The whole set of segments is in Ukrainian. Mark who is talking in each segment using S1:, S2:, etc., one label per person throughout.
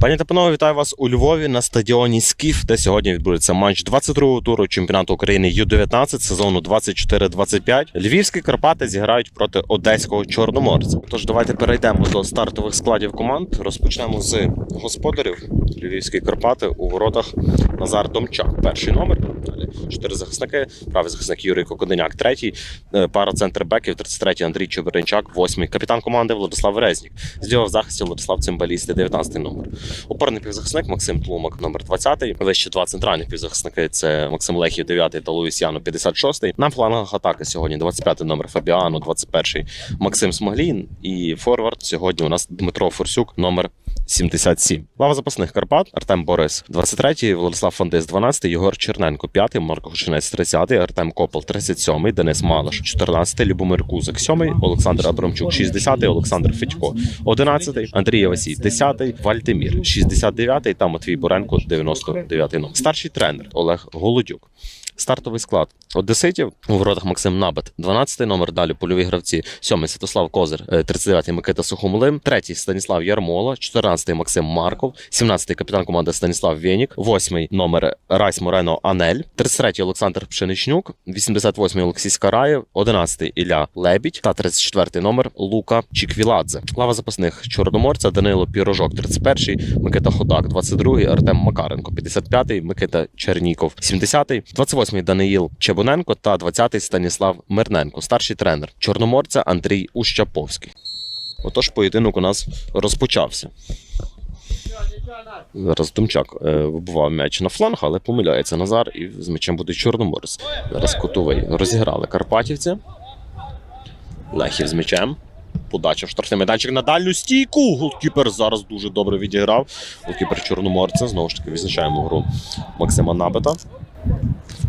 S1: Пані та панове, вітаю вас у Львові на стадіоні Скіф, де сьогодні відбудеться матч 22-го туру чемпіонату України Ю-19 сезону 24-25. Львівські Карпати зіграють проти одеського чорноморця. Тож давайте перейдемо до стартових складів команд. Розпочнемо з господарів Львівські Карпати у воротах Назар Домчак. Перший номер. Далі чотири захисники. Правий захисник Юрій Кокоденяк, третій. Е, Пара центрбеків, 33-й Андрій Чеберенчак, восьмий. Капітан команди Владислав Резнік. Зліва в захисті Владислав Цимбалісти, 19-й номер. Опорний півзахисник Максим Тлумак, номер 20. Вище два центральних півзахисники це Максим Лехів, 9 та Луїс Яно, 56. На флангах атаки сьогодні 25 номер Фабіано, 21 Максим Смоглін. І форвард сьогодні у нас Дмитро Форсюк, номер 77. Лава запасних Карпат, Артем Борис, 23, Владислав Фондис, 12, Єгор Черненко, 5, Марко Хошинець, 30, Артем Копел, 37, Денис Малаш, 14, Любомир Кузик, 7, Олександр Абрамчук, 60, Олександр Федько, 11, Андрій Васій, 10, Вальтемір, 69 та Матвій Боренко, 99 номер. Старший тренер Олег Голодюк. Стартовий склад. Одеситів у воротах Максим Набет, 12 номер. Далі польові гравці, 7 Святослав Козир, 39 Микита Сухомлин, 3 Станіслав Ярмола, 14 Максим Марков, 17 капітан команди Станіслав Вєнік, 8 номер Райс Морено Анель, 33 Олександр Пшеничнюк, 88 Олексій Скараєв, 11 Ілля Лебідь та 34 номер Лука Чіквіладзе. Лава запасних Чорноморця Данило Пірожок, 31 Микита Ходак, 22 Артем Макаренко, 55 Микита Черніков, 70 28 Даниїл Чебоненко та 20-й Станіслав Мирненко, старший тренер Чорноморця Андрій Ущаповський. Отож, поєдинок у нас розпочався. Зараз Домчак е, вибивав м'яч на фланг, але помиляється Назар і з м'ячем буде Чорноморець. Зараз котовий розіграли Карпатівці. Лехів з м'ячем. Подача в штрафний майданчик на дальню стійку. Голкіпер зараз дуже добре відіграв. Голкіпер Чорноморця. Знову ж таки, відзначаємо гру Максима Набета.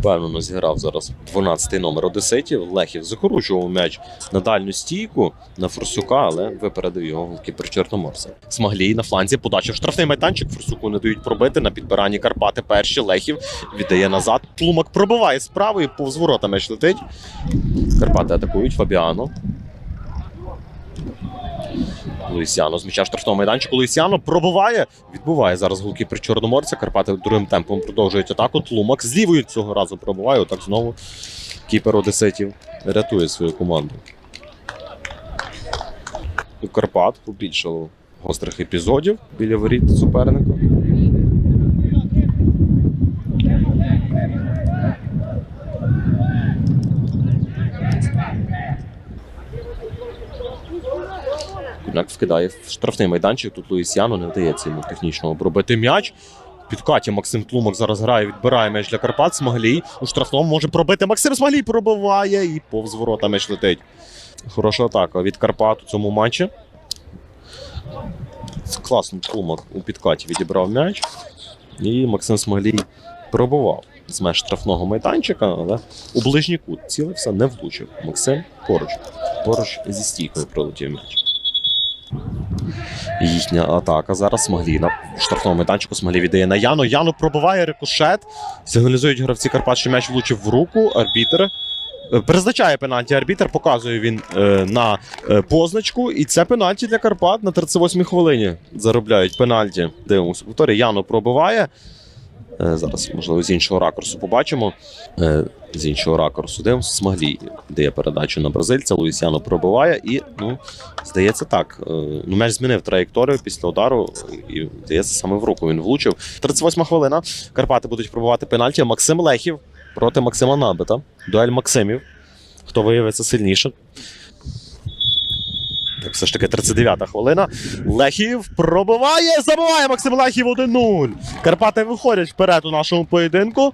S1: Впевнено зіграв зараз 12-й номер Одеситів. Лехів закручував м'яч на дальню стійку на Форсюка, але випередив його голкіпер Чорноморця. Смаглій на фланзі подача в штрафний майданчик. Форсюку не дають пробити. На підбиранні Карпати перші. Лехів віддає назад. Тлумак пробиває справу і повз ворота м'яч летить. Карпати атакують Фабіано. Луїсяно з м'яча штрафного майданчику. Луїсіано пробуває. Відбуває зараз голкіпер Чорноморця. Карпати другим темпом продовжують атаку. Тлумак з лівою цього разу пробуває. Отак знову кіпер Одеситів рятує свою команду. У Карпат побільшало гострих епізодів біля воріт суперника. Куняк вкидає в штрафний майданчик. Тут Луїсяну не вдається йому технічно обробити м'яч. Підкаті Максим Тлумак зараз грає, відбирає м'яч для Карпат. Смаглій у штрафному може пробити. Максим Смаглій пробиває і повз ворота м'яч летить. Хороша атака від Карпат у цьому матчі. Класно Тлумак у підкаті відібрав м'яч. І Максим Смаглій пробував з меж штрафного майданчика, але у ближній кут цілився, не влучив. Максим поруч. Поруч зі стійкою пролетів м'яч. Їхня атака зараз Смаглі на штрафному майданчику. Смаглі віддає на Яну. Яну пробиває рикошет. Сигналізують гравці Карпат, що м'яч влучив в руку. Арбітер е, призначає пенальті. Арбітер показує він е, на е, позначку. І це пенальті для Карпат на 38-й хвилині. Заробляють пенальті. Дивимося. повторі. Яну пробиває. Е, Зараз, можливо, з іншого ракурсу побачимо. Е, З іншого ракурсу дивимося. Смаглі дає передачу на бразильця. Луїсяно пробиває і, ну, здається, так. е, Ну, м'яч змінив траєкторію після удару, і здається, саме в руку він влучив. 38 хвилина. Карпати будуть пробувати пенальті. Максим Лехів проти Максима Набета. Дуель Максимів. Хто виявиться сильніше? Так, все ж таки 39-та хвилина. Лехів пробиває, забиває Максим Лехів 1-0. Карпати виходять вперед у нашому поєдинку.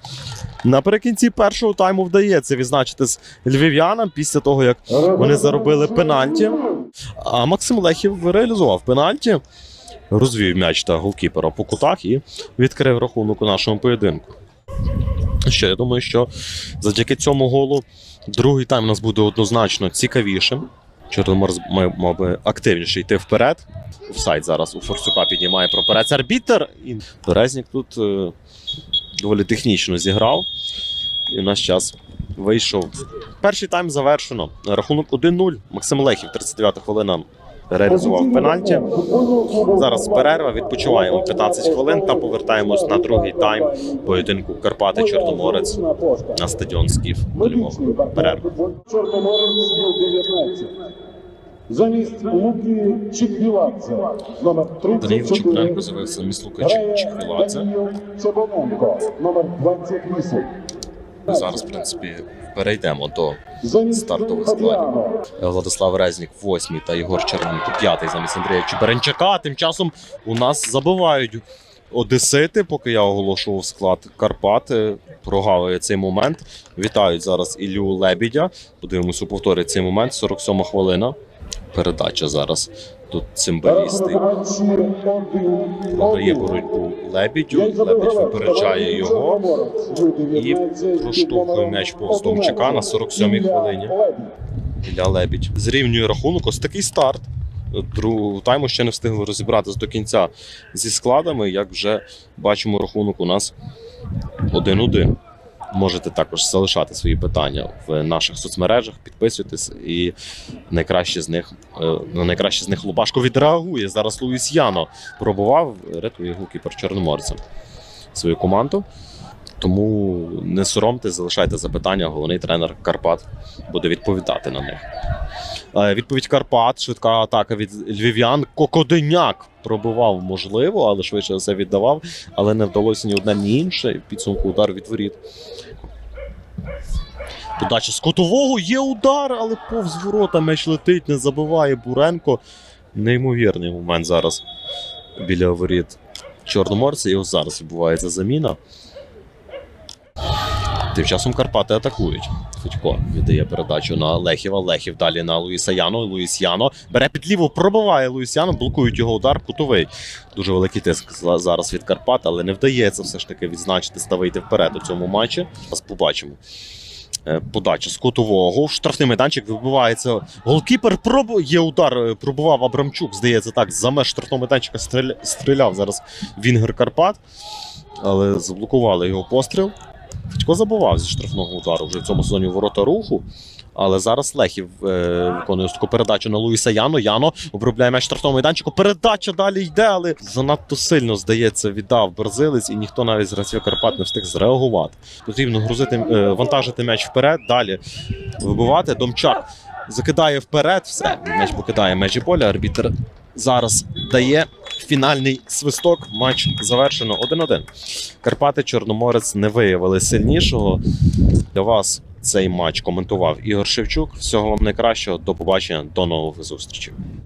S1: Наприкінці першого тайму вдається відзначити з львів'янам після того, як вони заробили пенальті. А Максим Лехів реалізував пенальті, розвів м'яч та голкіпера по кутах і відкрив рахунок у нашому поєдинку. Ще я думаю, що завдяки цьому голу другий тайм у нас буде однозначно цікавішим. Чорноморз має, мав би активніше йти вперед. Офсайд зараз у Форсука піднімає проперець арбітер. І Березнік тут е, доволі технічно зіграв. І в наш час вийшов. Перший тайм завершено. Рахунок 1-0. Максим Лехів, 39 хвилина. Реалізував пенальті. Зараз перерва, відпочиваємо 15 хвилин та повертаємось на другий тайм поєдинку Карпати Чорноморець на стадіон Скіф до Львова. Перерва.
S2: Чорноморець Ю-19. Замість Луки Чіквіладзе, номер
S1: Даниїл
S2: 34.
S1: Чекленко з'явився замість Лука
S2: Грає
S1: Чеквіладзе.
S2: Даніїл Цибоненко, номер 28.
S1: Зараз, в принципі, перейдемо до Стартових складів. Владислав Резнік, восьмий та Єгор Черненко, п'ятий замість Андрія Чеберенчака. Тим часом у нас забивають Одесити, поки я оголошував склад Карпати. Прогавує цей момент. Вітають зараз Іллю Лебідя. Подивимось у повторі цей момент. 47 хвилина. Передача зараз. Тут цимбалісти.
S2: Рахунок у матчі 1-1.
S1: Програє боротьбу Лебідю. Лебідь випереджає його. І проштовхує м'яч повз Домчака на 47-й хвилині. Ілля Лебідь зрівнює рахунок. Ось такий старт. Другого тайму ще не встигли розібратись до кінця зі складами. Як вже бачимо, рахунок у нас 1-1. Можете також залишати свої питання в наших соцмережах, підписуйтесь, і найкраще з них е, на найкраще з них Лубашко відреагує. Зараз Луїс Яно пробував, рятує голкіпер Чорноморця свою команду. Тому не соромте, залишайте запитання. Головний тренер Карпат буде відповідати на них. Е, Відповідь Карпат, швидка атака від львів'ян. Кокоденяк пробивав, можливо, але швидше все віддавав. Але не вдалося ні одне, ні інше. Підсумку удар від воріт. Подача з котового є удар, але повз ворота м'яч летить, не забиває Буренко. Неймовірний момент зараз біля воріт Чорноморця. І ось зараз відбувається заміна. Тим часом Карпати атакують. Федько віддає передачу на Лехіва. Лехів далі на Луїса Яно. Луїс Яно бере під ліву, пробиває Луїс Яно, блокують його удар кутовий. Дуже великий тиск зараз від Карпат, але не вдається все ж таки відзначити та вийти вперед у цьому матчі. Зараз побачимо. Е, Подача з кутового в штрафний майданчик вибивається. Голкіпер пробує удар. е, Пробував Абрамчук. Здається, так за меж штрафного майданчика стріля- стріляв зараз Вінгер Карпат, але заблокували його постріл. Федько забував зі штрафного удару вже в цьому сезоні ворота руху. Але зараз Лехів е, виконує таку передачу на Луїса Яно. Яно обробляє м'яч штрафного майданчику. Передача далі йде, але занадто сильно, здається, віддав бразилець, і ніхто навіть з гравців Карпат не встиг зреагувати. Потрібно грузити, е, вантажити м'яч вперед, далі вибивати. Домчак закидає вперед, все. М'яч покидає межі поля. Арбітр зараз дає фінальний свисток. Матч завершено 1-1. Карпати Чорноморець не виявили сильнішого. Для вас цей матч коментував Ігор Шевчук. Всього вам найкращого. До побачення, до нових зустрічей.